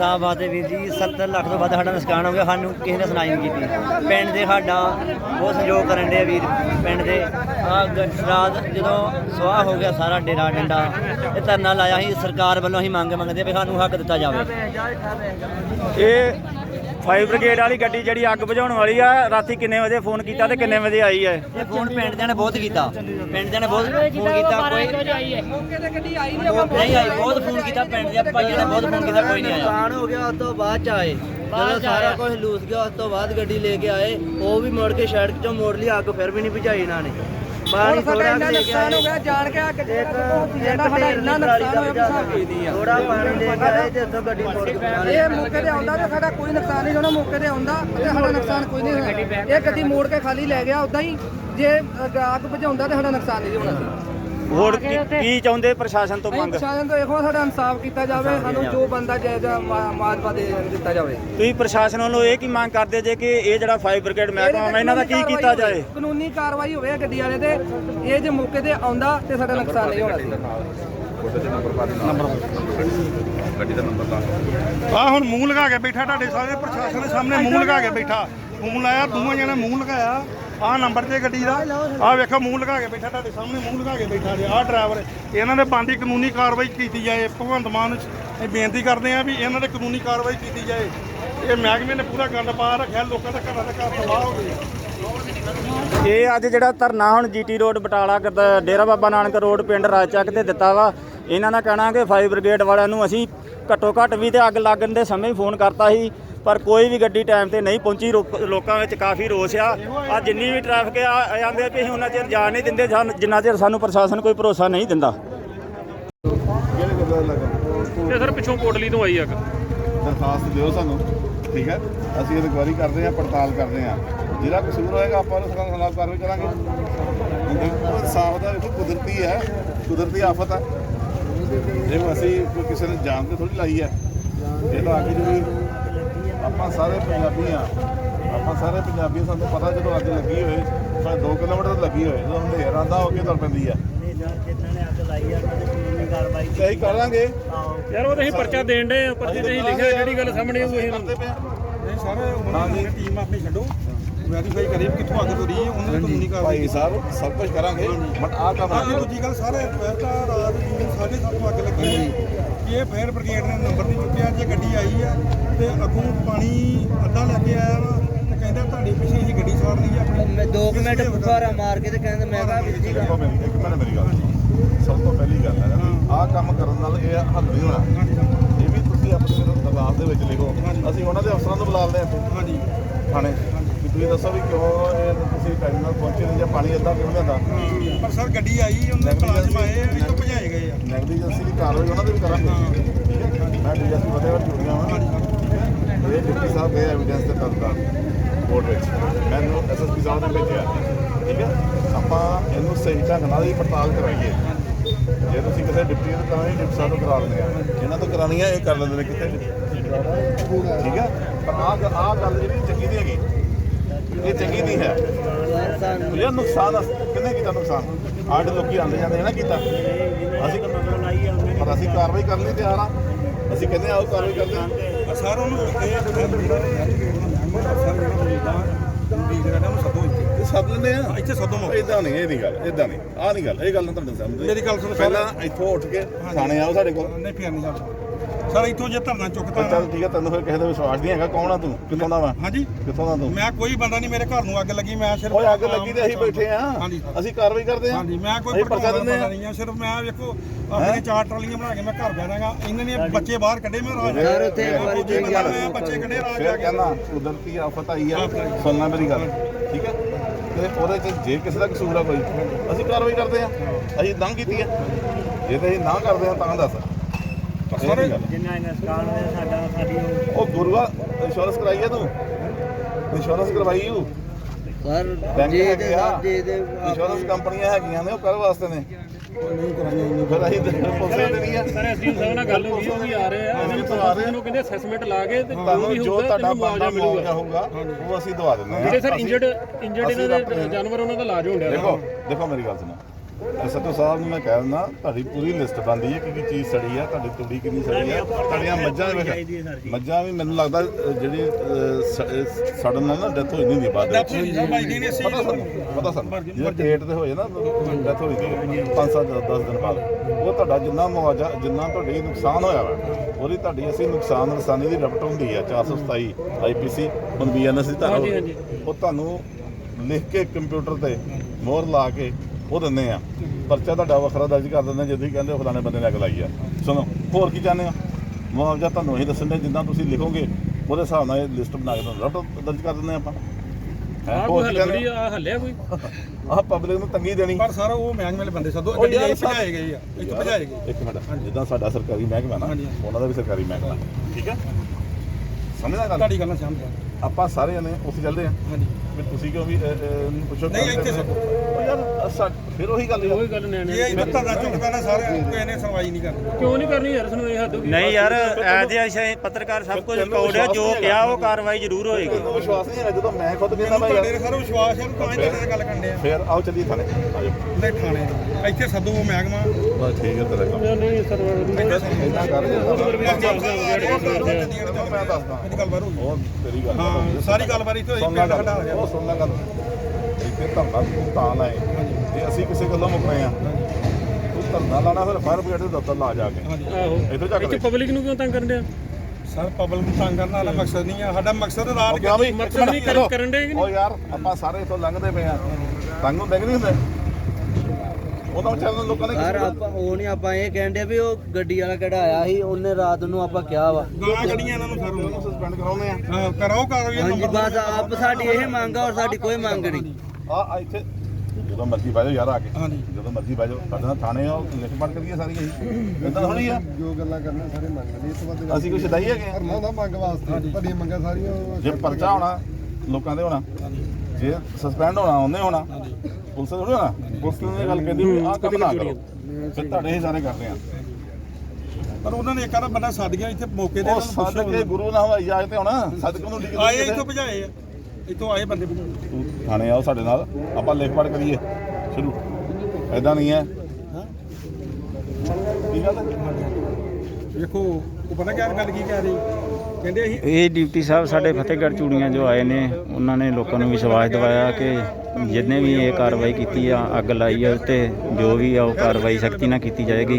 ਇਨਸਾਫ ਵਾਸਤੇ ਵੀਰ ਜੀ 70 ਲੱਖ ਤੋਂ ਵੱਧ ਸਾਡਾ ਨੁਕਸਾਨ ਹੋ ਗਿਆ, ਸਾਨੂੰ ਕਿਸੇ ਨੇ ਸੁਣਾਈ ਨਹੀਂ ਕੀਤੀ। ਪਿੰਡ ਦੇ ਸਾਡਾ ਬਹੁਤ ਸਹਿਯੋਗ ਕਰਨ ਦੇ ਵੀਰ, ਪਿੰਡ ਦੇ। ਆ ਰਾਤ ਜਦੋਂ ਸਵਾਹ ਹੋ ਗਿਆ ਸਾਰਾ ਡੇਰਾ ਡੰਡਾ, ਇਹ ਧਰਨਾ ਲਾਇਆ ਸੀ, ਸਰਕਾਰ ਵੱਲੋਂ ਅਸੀਂ ਮੰਗ ਮੰਗਦੇ ਵੀ ਸਾਨੂੰ ਹੱਕ ਦਿੱਤਾ ਜਾਵੇ। ਇਹ ਫਾਇਰ ਬ੍ਰਿਗੇਡ ਵਾਲੀ ਗੱਡੀ ਜਿਹੜੀ ਅੱਗ ਬੁਝਾਉਣ ਵਾਲੀ ਆ ਰਾਤੀ ਕਿੰਨੇ ਵਜੇ ਫੋਨ ਕੀਤਾ ਤੇ ਕਿੰਨੇ ਵਜੇ ਆਈ ਹੈ? ਇਹ ਫੋਨ ਪਿੰਡ ਨੇ ਬਹੁਤ ਕੀਤਾ। ਪਿੰਡ ਨੇ ਬਹੁਤ ਫੋਨ ਕੀਤਾ ਕੋਈ ਨਹੀਂ ਆਈ ਬਹੁਤ ਫੋਨ ਕੀਤਾ ਪਿੰਡ ਦੇ ਭਾਈਆਂ ਨੇ ਬਹੁਤ ਫੋਨ ਕੀਤਾ ਕੋਈ ਨਹੀਂ ਆਇਆ। ਨੁਕਸਾਨ ਹੋ ਗਿਆ ਉਸ ਤੋਂ ਬਾਅਦ ਚ ਆਏ। ਜਦੋਂ ਸਾਰਾ ਕੁਝ ਲੂਸ ਗਿਆ ਉਸ ਤੋਂ ਬਾਅਦ ਗੱਡੀ ਲੈ ਕੇ ਆਏ। ਉਹ ਵੀ ਮੁੜ ਕੇ ਸੜਕ ਚੋਂ ਮੋੜ ਲਈ ਅੱਗ ਫਿਰ ਵੀ ਨਹੀਂ ਬੁਝਾਈ ਇਹਨਾਂ ਨੇ। ਪਾਣੀ ਥੋੜਾ ਲੈ ਕੇ ਆਏ। ਜਾਣ ਕੇ ਅੱਗ ਇੱਕ ਇੱਕ ਸਾਡਾ ਇੰਨਾ ਨੁਕਸਾਨ ਹੋਇਆ ਥੋੜਾ ਪਾਣੀ ਲੈ ਕੇ ਆਏ ਤੇ ਉੱਥੋਂ ਗੱਡੀ ਮੋੜ ਕੇ ਬਣਾ ਲਈ ਇਹ ਮੌਕੇ ਤੇ ਆਉਂਦਾ ਤੇ ਸਾਡਾ ਕੋਈ ਨੁਕਸਾਨ ਨਹੀਂ ਹੋਣਾ ਮੌਕੇ ਤੇ ਆਉਂਦਾ ਤੇ ਸਾਡਾ ਨੁਕਸਾਨ ਕੋਈ ਨਹੀਂ ਹੋਣਾ ਇਹ ਗੱਡੀ ਮੋੜ ਕੇ ਖਾਲੀ ਲੈ ਗਿਆ ਉਦਾਂ ਹੀ ਜੇ ਅੱਗ ਬੁਝਾਉਂਦਾ ਤੇ ਸਾਡਾ ਨੁਕਸਾਨ ਨਹੀਂ ਹੋਣਾ। ਸੀ ਹੋਰ ਕੀ ਕੀ ਚਾਹੁੰਦੇ ਪ੍ਰਸ਼ਾਸਨ ਤੋਂ ਮੰਗ? ਪ੍ਰਸ਼ਾਸਨ ਤੋਂ ਇਹੋ ਸਾਡਾ ਇਨਸਾਫ ਕੀਤਾ ਜਾਵੇ ਸਾਨੂੰ ਜੋ ਬੰਦਾ ਜਾਇਜ਼ਾ ਮਾਜਵਾ ਦੇ ਦਿੱਤਾ ਜਾਵੇ। ਤੁਸੀਂ ਪ੍ਰਸ਼ਾਸਨ ਵੱਲੋਂ ਇਹ ਕੀ ਮੰਗ ਕਰਦੇ ਜੇ ਕਿ ਇਹ ਜਿਹੜਾ ਫਾਇਰ ਬ੍ਰਿਗੇਡ ਮਹਿਕਮਾ ਇਹਨਾਂ ਦਾ ਕੀ ਕੀਤਾ ਜਾਏ? ਕਾਨੂੰਨੀ ਕਾਰਵਾਈ ਹੋਵੇ ਗੱਡੀ ਵਾਲੇ ਤੇ ਇਹ ਜੇ ਮੌਕੇ ਤੇ ਆਉਂਦਾ ਤੇ ਸਾਡਾ ਨੁਕਸਾਨ ਨਹੀਂ ਹੋਣਾ ਸੀ। ਆ ਹੁਣ ਮੂੰਹ ਲਗਾ ਕੇ ਬੈਠਾ ਤੁਹਾਡੇ ਸਾਰੇ ਪ੍ਰਸ਼ਾਸਨ ਦੇ ਸਾਹਮਣੇ ਮੂੰਹ ਲਗਾ ਕੇ ਬੈਠਾ। ਮੂੰਹ ਲਾਇਆ ਦੋਵਾਂ ਜਣੇ ਮੂੰਹ ਲਗਾਇਆ। ਆਹ ਨੰਬਰ ਤੇ ਗੱਡੀ ਦਾ। ਆਹ ਵੇਖੋ, ਮੂੰਹ ਲਗਾ ਕੇ ਬੈਠਾ ਤੁਹਾਡੇ ਸਾਹਮਣੇ, ਮੂੰਹ ਲਗਾ ਕੇ ਬੈਠਾ ਜੇ ਆ ਡਰਾਈਵਰ ਇਹਨਾਂ ਦੇ ਬੰਦੀ ਕਾਨੂੰਨੀ ਕਾਰਵਾਈ ਕੀਤੀ ਜਾਏ। ਭਗਵੰਤ ਮਾਨ ਨੂੰ ਬੇਨਤੀ ਕਰਦੇ ਆ ਵੀ ਇਹਨਾਂ ਦੇ ਕਾਨੂੰਨੀ ਕਾਰਵਾਈ ਕੀਤੀ ਜਾਏ। ਇਹ ਮਹਿਕਮੇ ਨੇ ਪੂਰਾ ਗੰਦ ਪਾ ਰੱਖਿਆ, ਲੋਕਾਂ ਦੇ ਘਰਾਂ ਦੇ ਘਰ ਤਬਾਹ ਹੋ ਗਏ। ਇਹ ਅੱਜ ਜਿਹੜਾ ਧਰਨਾ ਹੁਣ GT road Batala Dera Baba Nanak road ਪਿੰਡ ਰਾਜਚੱਕ ਤੇ ਦਿੱਤਾ ਵਾ। ਇਹਨਾਂ ਦਾ ਕਹਿਣਾ ਕਿ ਫਾਇਰ ਬ੍ਰਿਗੇਡ ਵਾਲਿਆਂ ਨੂੰ ਅਸੀਂ ਘੱਟੋ ਘੱਟ ਵੀ ਤੇ ਅੱਗ ਲੱਗਣ ਦੇ ਸਮੇਂ ਫੋਨ ਕਰਤਾ ਸੀ। ਪਰ ਕੋਈ ਵੀ ਗੱਡੀ ਟਾਈਮ ਤੇ ਨਹੀਂ ਪਹੁੰਚੀ। ਲੋਕ- ਲੋਕਾਂ ਵਿੱਚ ਕਾਫੀ ਰੋਸ ਆ। ਆ ਜਿੰਨੀ ਵੀ ਟ੍ਰੈਫਿਕ ਆ ਆ ਜਾਂਦੇ ਵੀ ਅਸੀਂ ਉਹਨਾਂ ਚਿਰ ਜਾਣ ਨਹੀਂ ਦਿੰਦੇ ਸਾਨੂੰ- ਜਿੰਨਾ ਚਿਰ ਸਾਨੂੰ ਪ੍ਰਸ਼ਾਸਨ ਕੋਈ ਭਰੋਸਾ ਨਹੀਂ ਦਿੰਦਾ। ਤੇ ਸਰ ਪਿੱਛੋਂ ਕੋਟਲੀ ਤੋਂ ਆਈ ਅੱਗ ਦਰਖਾਸਤ ਦਿਓ ਸਾਨੂੰ ਠੀਕ ਹੈ? ਅਸੀਂ ਇਨਕੁਆਇਰੀ ਕਰਦੇ ਹਾਂ ਪੜਤਾਲ ਕਰਦੇ ਹਾਂ। ਜਿਹੜਾ ਕਸੂਰ ਹੋਏਗਾ ਆਪਾਂ ਉਹਨੂੰ ਸਖਤ ਖਿਲਾਫ ਕਾਰਵਾਈ ਕਰਾਂਗੇ। ਸਾਫ਼ ਦਾ ਵੇਖੋ ਕੁਦਰਤੀ ਹੈ ਕੁਦਰਤੀ ਆਫਤ ਹੈ। ਦੇਖੋ ਅਸੀਂ ਕਿਸੇ ਨੇ ਜਾਣ ਕੇ ਥੋੜੀ ਲਾਈ ਹੈ। ਇਹ ਤਾਂ ਅੱਗ ਜਿਹੜੀ ਆਪਾਂ ਸਾਰੇ ਪੰਜਾਬੀ ਆ। ਆਪਾਂ ਸਾਰੇ ਪੰਜਾਬੀ ਸਾਨੂੰ ਪਤਾ ਜਦੋਂ ਅੱਗ ਲੱਗੀ ਹੋਏ ਭਾਵੇਂ 2 ਕਿਲੋਮੀਟਰ ਲੱਗੀ ਹੋਏ ਜਦੋਂ ਹਨੇਰ ਆਂਦਾ ਹੋ ਕੇ ਤੁਰ ਪੈਂਦੀ ਹੈ ਜਿਨ੍ਹਾਂ ਨੇ ਅੱਗ ਲਾਈ ਆ। ਤੇ ਕਰਾਂਗੇ। ਯਾਰ ਉਹ ਤਾਂ ਅਸੀਂ ਪਰਚਾ ਦੇਣ ਦੇ ਪਰਚੇ ਤੇ ਲਿਖਿਆ ਜਿਹੜੀ ਗੱਲ ਸਾਹਮਣੇ ਉਹ ਅਸੀਂ ਕਰਦੇ ਹਾਂ। ਨਹੀਂ ਸਾਰੇ ਟੀਮ ਆਪਣੀ ਛੱਡੋ। ਵੈਰੀਫਾਈ ਕਰੀਏ ਕਿ ਕਿੱਥੋਂ ਅੱਗ ਹੈ ਉਹਨਾਂ ਦੀ ਕਾਨੂੰਨੀ ਕਾਰਵਾਈ ਭਾਈ ਸਾਹਿਬ ਸਭ ਕੁਝ ਕਰਾਂਗੇ ਬਟ ਆਹ ਕੰਮ ਨਾ ਬਾਕੀ ਕਰੋ। ਦੂਜੀ ਗੱਲ ਸਾਰੇ ਪਹਿਲਾਂ ਰਾਤ ਨੂੰ ਸਾਢੇ ਸੱਤ ਨੂੰ ਅੱਗ ਲੱਗੀ ਹੈ। ਕਿ ਇਹ ਫਾਇਰ ਬ੍ਰਿਗੇਡ ਨੇ ਨੰਬਰ ਨਹੀਂ ਚੁੱਕਿਆ ਜੇ ਗੱਡੀ ਆਈ ਹੈ ਤੇ ਅੱਗੋਂ ਪਾਣੀ ਅੱਧਾ ਲੈ ਕੇ ਆਇਆ ਵਾ ਤੇ ਕਹਿੰਦਾ ਤੁਹਾਡੇ ਪਿੱਛੇ ਅਸੀਂ ਗੱਡੀ ਸਾੜਨੀ ਹੈ ਆਪਣੀ। ਮੈਂ 2 ਮਿੰਟ ਫੁਫਾਰਾ ਮਾਰ ਕੇ ਤੇ ਕਹਿੰਦੇ ਮੈਂ ਕਿਹਾ ਜੀ ਦੇਖੋ ਮੇਰੀ ਇੱਕ ਮਿੰਟ ਮੇਰੀ ਗੱਲ ਸਭ ਤੋਂ ਪਹਿਲੀ ਗੱਲ ਹੈ ਆਹ ਕੰਮ ਕਰਨ ਨਾਲ ਇਹ ਹੱਲ ਨਹੀਂ ਹੋਣਾ। ਇਹ ਵੀ ਤੁਸੀਂ ਆਪਣੇ ਦਰਬਾਰ ਦੇ ਵਿੱਚ ਲਿਖੋ। ਅਸੀਂ ਉਹਨਾਂ ਦੇ ਅਫਸਰਾਂ ਨੂੰ ਬੁਲਾ ਲੈਂਦੇ ਹਾਂ ਹਾਂਜੀ। ਥਾਣੇ ਤੁਸੀਂ ਦੱਸੋ ਵੀ ਕਿਉਂ ਇਹ ਤੁਸੀਂ ਟਾਈਮ ਨਾਲ ਪਹੁੰਚੇ ਨਹੀਂ ਜਾਂ ਪਾਣੀ ਅੱਧਾ ਕਿਉਂ ਲਿਆਂਦਾ? ਪਰ ਸਰ ਗੱਡੀ ਆਈ ਉਹਨਾਂ ਦੇ ਮੁਲਾਜ਼ਮ ਆਏ ਆ ਇੱਥੋਂ ਭਜਾਏ ਗਏ ਆ। ਨੈਗਲੀਜੈਂਸੀ ਦੀ ਕਾਰਵਾਈ ਉਹਨਾਂ ਦੇ ਵੀ ਕਰਾਂਗੇ। ਹੈ। ਮੈਂ ਡੀਐਸਪੀ ਫਤਿਹਗੜ੍ਹ ਚੁਣੀਆਂ ਵਾਂ। ਇਹ ਡਿਪਟੀ ਸਾਹਿਬ ਗਏ ਐਵੀਡੈਂਸ ਤੇ ਕਰਦਾ ਕੋਰਟ ਵਿੱਚ। ਮੈਨੂੰ ਐਸਐਸਪੀ ਸਾਹਿਬ ਨੇ ਭੇਜਿਆ। ਠੀਕ ਹੈ? ਆਪਾਂ ਇਹਨੂੰ ਸਹੀ ਢੰਗ ਨਾਲ ਹੀ ਪੜਤਾਲ ਕਰਾਈਏ। ਜੇ ਤੁਸੀਂ ਕਿਸੇ ਡਿਪਟੀ ਨੂੰ ਕਰਾਉਣੀ ਡਿਪਟੀ ਸਾਹਿਬ ਨੂੰ ਕਰਾ ਲੈਂਦੇ ਆ। ਇਹਨਾਂ ਤੋਂ ਕਰਾਉਣੀ ਹੈ ਇਹ ਕਰ ਲੈਂਦੇ ਨੇ ਕਿਤੇ। ਠੀਕ ਹੈ? ਪਰ ਆਹ ਆਹ ਗੱਲ ਜਿਹੜੀ ਚੰਗੀ ਨਹੀਂ ਹੈਗੀ। ਇਹ ਚੰਗੀ ਨਹੀਂ ਹੈ। ਇਹ ਨੁਕਸਾਨ ਕਿਹਨੇ ਕੀਤਾ ਨੁਕਸਾਨ? ਆਡੇ ਲੋਕੀ ਆਉਂਦੇ ਜਾਂਦੇ ਨੇ ਨਾ ਕੀਤਾ। ਅਸੀਂ ਪਰ ਅਸੀਂ ਕਾਰਵਾਈ ਕਰਨ ਲਈ ਤਿਆਰ ਆ। ਅਸੀਂ ਕਹਿੰਦੇ ਆਓ ਕਾਰਵਾਈ ਕਰਦੇ ਹਾਂ ਸਰ ਉਹਨੂੰ ਇਹ ਸੱਦ ਲੈਂਦੇ ਆ। ਇੱਥੇ ਸੱਦੋ ਮੌਕੇ। ਇਦਾਂ ਨਹੀਂ ਇਹ ਨਹੀਂ ਗੱਲ ਇਦਾਂ ਨਹੀਂ। ਆਹ ਨਹੀਂ ਗੱਲ ਇਹ ਗੱਲ ਨਾ ਤੁਹਾਨੂੰ ਸਮਝ ਮੇਰੀ ਗੱਲ ਸੁਣੋ। ਪਹਿਲਾਂ ਇੱਥੋਂ ਉੱਠ ਕੇ ਥਾਣੇ ਆਓ ਸਾਡੇ ਕੋਲ। ਨਹੀਂ ਫਿਰ ਨਹੀਂ ਜਾਂਦਾ ਸਰ ਇੱਥੋਂ ਜੇ ਧਰਨਾ ਚੁੱਕਤਾ ਚੱਲ ਠੀਕ ਹੈ ਤੈਨੂੰ ਫਿਰ ਕਿਸੇ ਦਾ ਵਿਸ਼ਵਾਸ ਨਹੀਂ ਹੈਗਾ। ਕੌਣ ਆ ਤੂੰ? ਕਿੱਥੋਂ ਦਾ ਵਾ? ਹਾਂਜੀ। ਕਿੱਥੋਂ ਦਾ ਤੂੰ? ਮੈਂ ਕੋਈ ਬੰਦਾ ਨਹੀਂ ਮੇਰੇ ਘਰ ਨੂੰ ਅੱਗ ਲੱਗੀ ਮੈਂ ਸਿਰਫ ਓਏ ਅੱਗ ਲੱਗੀ ਤੇ ਅਸੀਂ ਬੈਠੇ ਆ। ਹਾਂਜੀ। ਅਸੀਂ ਕਾਰਵਾਈ ਕਰਦੇ ਆ? ਹਾਂਜੀ ਮੈਂ ਕੋਈ ਪਰਚਾ ਦਿੰਦੇ ਆ? ਨਹੀਂ ਆ ਸਿਰਫ ਮੈਂ ਵੇਖੋ ਆਪਣੇ ਚਾਰ ਟਰਾਲੀਆਂ ਬਣਾ ਕੇ ਮੈਂ ਘਰ ਬਹਿਣਾਗਾ ਇਹਨਾਂ ਨੇ ਬੱਚੇ ਬਾਹਰ ਕੱਢੇ ਮੈਂ ਰਾਜ ਯਾਰ ਉੱਥੇ ਇੱਕ ਵਾਰੀ ਬੱਚੇ ਕੱਢੇ ਰਾਜ ਆ ਕੇ ਕਹਿੰਦਾ ਕੁਦਰਤੀ ਆਫਤ ਆਈ ਆ। ਸੁਣਨਾ ਮੇਰੀ ਗੱਲ। ਠੀਕ ਹੈ ਤੇ ਉਹਦੇ ਚ ਜੇ ਕਿਸੇ ਦਾ ਕਸੂਰ ਆ ਕੋਈ ਅਸੀਂ ਕਾਰਵਾਈ ਕਰਦੇ ਆ। ਅਸੀਂ ਨਾ ਕੀਤੀ ਆ। ਜੇ ਤੇ ਅਸੀਂ ਨਾ ਕਰਦੇ ਆ ਤਾਂ ਦੱਸ। ਸਾਰੇ ਜਿੰਨਾ ਨੁਕਸਾਨ ਹੋਇਆ ਸਾਡਾ ਸਾਡੀ ਉਹ ਗੁਰੂਆ ਇੰਸ਼ੋਰੈਂਸ ਕਰਾਈ ਆ ਤੂੰ? ਇੰਸ਼ੋਰੈਂਸ ਕਰਵਾਈ ਹੂੰ ਸਰ ਬੈਂਕ ਜੇ ਆ ਸਰ ਜੇ ਤੇ ਇੰਸ਼ੋਰੈਂਸ ਕੰਪਨੀਆਂ ਹੈਗੀਆਂ ਨੇ ਉਹ ਕਰ ਵਾਸਤੇ ਨੇ। ਨਹੀਂ ਕਰਾਈਆਂ ਇੰਨੀ ਫਿਰ ਅਸੀਂ ਪੁੱਛਦੇ ਨਹੀਂ ਆ। ਸਰ ਐਸਡੀਓ ਸਾਹਿਬ ਨਾਲ ਗੱਲ ਹੋ ਗਈ ਉਹ ਵੀ ਆ ਰਹੇ ਆ। ਇਹਨਾਂ ਨੂੰ ਆ ਰਹੇ। ਨੂੰ ਕਹਿੰਦੇ ਅਸੈਸਮੈਂਟ ਲਾ ਕੇ ਤੇ ਤੁਹਾਨੂੰ ਜੋ ਤੁਹਾਡਾ ਬੰਦਾ ਮੁਆਵਜ਼ਾ ਹੋਊਗਾ ਉਹ ਅਸੀਂ ਦਵਾ ਦਿੰਦੇ ਆ ਜਿਹੜੇ ਸਰ ਇੰਜਰਡ ਇੰਜਰਡ ਇਹਨਾਂ ਦੇ ਜਾਨਵਰ ਉਹਨਾਂ ਦਾ ਇਲਾਜ ਹੋਣ ਡਿਆ। ਦੇਖੋ ਦੇਖੋ ਮੇਰੀ ਗੱਲ ਸੁਣੋ। ਐਸਐਚਓ ਸਾਹਿਬ ਨੂੰ ਮੈਂ ਕਹਿ ਦਿੰਦਾ ਤੁਹਾਡੀ ਪੂਰੀ ਲਿਸਟ ਬਣਦੀ ਹੈ ਕਿ ਕੀ ਚੀਜ਼ ਸੜੀ ਆ ਤੁਹਾਡੀ ਤੂੜੀ ਕਿੰਨੀ ਸੜੀ ਆ ਤੁਹਾਡੀਆਂ ਮੱਝਾਂ ਵੇਖ ਮੱਝਾਂ ਵੀ ਮੈਨੂੰ ਲੱਗਦਾ ਜਿਹੜੀ ਸੜਨ ਨਾਲ ਨਾ ਡੈਥ ਹੋ ਜਾਂਦੀ ਬਾਅਦ ਵਿੱਚ। ਪਤਾ ਸਾਨੂੰ ਪਤਾ ਸਾਨੂੰ ਪੇਟ ਤੇ ਹੋਏ ਨਾ ਡੈਥ ਹੋਈ ਦੀ 5 7 10 ਦਿਨ ਬਾਅਦ ਉਹ ਤੁਹਾਡਾ ਜਿੰਨਾ ਮੁਆਵਜ਼ਾ ਜਿੰਨਾ ਤੁਹਾਡੀ ਨੁਕਸਾਨ ਹੋਇਆ ਵਾ ਉਹਦੀ ਤੁਹਾਡੀ ਅਸੀਂ ਨੁਕਸਾਨ ਰਸਾਨੀ ਦੀ ਰਪਟ ਹੁੰਦੀ ਆ 427 ਆਈਪੀਸੀ ਹੁਣ ਬੀਐਨਐਸ ਦੀ ਧਾਰਾ ਉਹ ਤੁਹਾਨੂੰ ਲਿਖ ਕੇ ਕੰਪਿਊਟਰ ਤੇ ਮੋਹਰ ਲਾ ਕੇ ਉਹ ਦਿੰਦੇ ਆ। ਪਰਚਾ ਤੁਹਾਡਾ ਵੱਖਰਾ ਦਰਜ ਕਰ ਦਿੰਦੇ ਜੇ ਤੁਸੀਂ ਕਹਿੰਦੇ ਹੋ ਫਲਾਣੇ ਬੰਦੇ ਨੇ ਅਗ ਲਾਈ ਆ। ਸੁਣੋ ਹੋਰ ਕੀ ਚਾਹੁੰਦੇ ਆ ਮੁਆਵਜ਼ਾ ਤੁਹਾਨੂੰ ਅਸੀਂ ਦੱਸਣ ਦੇ ਜਿੰਨਾ ਤੁਸੀਂ ਲਿਖੋਗੇ ਉਹਦੇ ਹਿਸਾਬ ਨਾਲ ਇਹ ਲਿਸਟ ਬਣਾ ਕੇ ਤੁਹਾਨੂੰ ਰਪਟ ਦਰਜ ਕਰ ਦਿੰਦੇ ਆਪਾਂ। ਹੈਂ, ਆਹ ਹੋਰ ਕੋਈ ਕੀ ਹੱਲ ਆ ਹੱਲਿਆ ਕੋਈ? ਆਹ ਪਬਲਿਕ ਨੂੰ ਤੰਗੀ ਦੇਣੀ। ਪਰ ਸਰ ਉਹ ਮਹਿੰਗ ਵਾਲੇ ਬੰਦੇ ਸਦੋ ਉਹ ਯਾਰ ਗੱਡੀ ਸਰ- ਭਜਾਏ ਗਏ ਆ ਇੱਥੋਂ ਭਜਾਏ ਗਏ ਇੱਕ ਮਿੰਟ ਜਿੱਦਾਂ ਸਾਡਾ ਸਰਕਾਰੀ ਮਹਿਕਮਾ ਨਾ। ਉਹਨਾਂ ਦਾ ਵੀ ਸਰਕਾਰੀ ਮਹਿਕਮਾ। ਠੀਕ ਹੈ ਸਮਝਦਾ ਗੱਲ? ਤੁਹਾਡੀ ਗੱਲ ਨਾਲ ਸਹਿਮਤ ਹਾਂ ਆਪਾਂ ਸਾਰੇ ਜਣੇ ਉੱਥੇ ਚੱਲਦੇ ਆ ਹਾਂਜੀ। ਵੀ ਤੁਸੀਂ ਕਿਉਂ ਵੀ ਇਹਨੂੰ ਪੁੱਛੋ ਨਹੀਂ, ਇੱਥੇ ਸਭ- ਉਹ ਯਾਰ ਅਸਾਂ ਫਿਰ ਉਹੀ ਗੱਲ ਹੀ ਆ। ਕੋਈ ਗੱਲ ਨਿਆਣੇ ਇਹ ਇੱਧਰ ਦਾ ਚੁੱਕਦਾ ਨਾ ਸਾਰੇ ਕੋਈ ਨੇ ਸੁਣਵਾਈ ਨਹੀਂ ਕਰਨੀ। ਕਿਉਂ ਨਹੀਂ ਕਰਨੀ ਯਾਰ ਸਾਨੂੰ ਇਹ ਹੱਦ ਹੋ ਗਈ। ਨਹੀਂ ਯਾਰ ਐਜ ਅਸੀਂ ਪੱਤਰਕਾਰ ਸਭ ਕੁਝ ਰਿਕਾਰਡ ਹੈ ਜੋ ਕਿਹਾ ਉਹ ਕਾਰਵਾਈ ਜ਼ਰੂਰ ਹੋਏਗੀ। ਵਿਸ਼ਵਾਸ ਨਹੀਂ ਹੈ ਜਦੋਂ ਮੈਂ ਖੁਦ ਕਹਿੰਦਾ ਮੈਂ ਤੁਹਾਡੇ ਸਰ ਵਿਸ਼ਵਾਸ ਹੈ ਤਾਂ ਨਾਲ ਗੱਲ ਕਰਦੇ ਆ ਫਿਰ ਆਓ ਚੱਲੀਏ ਥਾਣੇ। ਆਜੋ ਨਹੀਂ ਥਾਣੇ ਇੱਥੇ ਸੱਦੋ ਉਹ ਮਹਿਕਮਾ। ਬਸ ਠੀਕ ਹੈ ਤੇਰਾ ਕੰਮ। ਨਹੀਂ ਸਰ ਇਦਾਂ ਕਰ ਮੈਂ ਦੱਸਦਾ। ਗੱਲ ਬਾਹਰ ਹੋ ਉਹ ਤੇਰੀ ਗੱਲ। ਹਾਂ ਸਾਰੀ ਗੱਲ ਬਾਰੀ ਤੋਂ ਸੁਣਨਾ ਪਿੰਡ ਹਟਾ ਗਿਆ ਉਹ ਸੁਣਨਾ ਗੱਲ। ਇੱਥੇ ਧਰਨਾ ਤੂੰ ਤਾਂ ਲਾਏ ਤੇ ਅਸੀਂ ਕਿਸੇ ਗੱਲੋਂ ਮੁੱਕ ਰਹੇ ਆ ਤੂੰ ਧਰਨਾ ਲਾਣਾ ਫਿਰ ਫਾਇਰ ਬ੍ਰਿਗੇਡ ਦੇ ਦਫ਼ਤਰ ਲਾ ਜਾ ਕੇ। ਆਹੋ। ਇੱਧਰ ਜਾ ਇੱਥੇ ਪਬਲਿਕ ਨੂੰ ਕਿਉਂ ਤੰਗ ਕਰਨ ਡਿਆ? ਸਰ ਪਬਲਿਕ ਨੂੰ ਤੰਗ ਕਰਨ ਵਾਲਾ ਮਕਸਦ ਨਹੀਂ ਆ। ਸਾਡਾ ਮਕਸਦ ਰਾਤ ਮਕਸਦ ਨਹੀਂ ਕਰਨ- ਕਰਨ ਕਿ ਨਹੀਂ? ਉਹ ਯਾਰ ਆਪਾਂ ਸਾਰੇ ਇਥੋਂ ਲੰਘਦੇ ਪਏ ਆ। ਤੰਗ ਹੁੰਦੇ ਕਿ ਨਹੀਂ ਹੁੰਦੇ? ਉਹਦਾ ਵਿਚਾਰੇ ਲੋਕਾਂ ਨੇ ਸਰ ਆਪਾਂ ਉਹ ਨਹੀਂ ਆਪਾਂ ਇਹ ਕਹਿੰਦੇ ਵੀ ਉਹ ਗੱਡੀ ਵਾਲਾ ਕਿਹੜਾ ਆਇਆ ਸੀ ਉਹਨੇ ਰਾਤ ਨੂੰ ਆਪਾਂ ਕਿਹਾ ਵਾ। ਗਾਲਾਂ ਕੱਢੀਆਂ ਇਹਨਾਂ ਨੂੰ ਸਰ ਉਹਨੂੰ ਸਸਪੈਂਡ ਕਰਾਉਂਦੇ ਆ। ਕਰਾਓ ਕਾਰਵਾਈ ਹਾਂਜੀ ਬਸ ਆਪ ਸਾਡੀ ਇਹ ਮੰਗ ਆ ਔਰ ਸਾਡੀ ਕੋਈ ਮੰਗ ਨਹੀਂ ਆ ਇੱਥੇ। ਜਦੋਂ ਮਰਜ਼ੀ ਬਹਿ ਜਾਓ ਯਾਰ ਆ ਕੇ। ਜਦੋਂ ਮਰਜ਼ੀ ਬਹਿ ਜਾਓ। ਸਾਡੇ ਥਾਣੇ ਆ ਲਿਖ ਪੜ ਕਰੀਏ ਸਾਰੀ ਕਹੀ ਇਦਾਂ ਥੋੜੀ ਆ। ਜੋ ਗੱਲਾਂ ਕਰਨੀਆਂ ਸਾਰੇ ਮੰਗ ਲਈ ਇਸ ਤੋਂ ਵੱਧ ਅਸੀਂ ਕੁਛ ਦਈ ਹੈਗੇ। ਕਰਨਾ ਹੁੰਦਾ ਮੰਗ ਵਾਸਤੇ ਤੁਹਾਡੀਆਂ ਮੰਗਾਂ ਸਾਰੀਆਂ ਉਹ ਜੇ ਪਰਚਾ ਹੋਣਾ ਲੋਕਾਂ ਦੇ ਹੋਣਾ। ਜੇ ਸਸਪੈਂਡ ਹੋਣਾ ਉਹਨੇ ਹੋਣਾ। ਪੁਲਿਸ ਥੋੜੀ ਹੋਣਾ ਪੁਲਿਸ ਨੇ ਇਹ ਗੱਲ ਕਹਿੰਦੀ ਵੀ ਆਹ ਕੰਮ ਨਾ ਕਰੋ। ਫਿਰ ਤੁਹਾਡੇ ਹੀ ਸਾਰੇ ਕਰਦੇ ਆ। ਪਰ ਉਹਨਾਂ ਨੇ ਇੱਕ ਆਰਾ ਬੰਦਾ ਸੱਦ ਗਿਆ ਇੱਥੇ ਮੌਕੇ ਤੇ ਉਹ ਸੱਦ ਕੇ ਗੁਰੂ ਨਾ ਹਵਾਈ ਜਹਾਜ਼ ਤੇ ਹੋਣਾ ਸੱਦ ਕੇ ਨੂੰ ਡਿੱਗ ਆਏ ਇੱਥੋਂ ਭਜਾਏ ਆ। ਇੱਥੋਂ ਆਏ ਬੰਦੇ ਭਜਾਏ ਤੂੰ ਥਾਣੇ ਆਓ ਸਾਡੇ ਨਾਲ ਆਪਾਂ ਲਿਖ ਪੜ ਕਰੀਏ। ਸ਼ੁਰੂ। ਐਦਾਂ ਨਹੀਂ ਹੈ। ਕੀ ਗੱਲ ਹੈ? ਵੇਖੋ ਉਹ ਪਤਾ ਕਿਆ ਗੱਲ ਕੀ ਕਹਿ ਰਹੀ? ਇਹ ਡਿਊਟੀ ਸਾਹਿਬ ਸਾਡੇ ਫਤਿਹਗੜ੍ਹ ਚੂੜੀਆਂ ਜੋ ਆਏ ਨੇ, ਉਹਨਾਂ ਨੇ ਲੋਕਾਂ ਨੂੰ ਵਿਸ਼ਵਾਸ ਦਿਵਾਇਆ ਕਿ ਜਿੰਨੇ ਵੀ ਇਹ ਕਾਰਵਾਈ ਕੀਤੀ ਆ, ਅੱਗ ਲਾਈ ਆ, ਤੇ ਜੋ ਵੀ ਆ ਉਹ ਕਾਰਵਾਈ ਸਖਤੀ ਨਾਲ ਕੀਤੀ ਜਾਏਗੀ।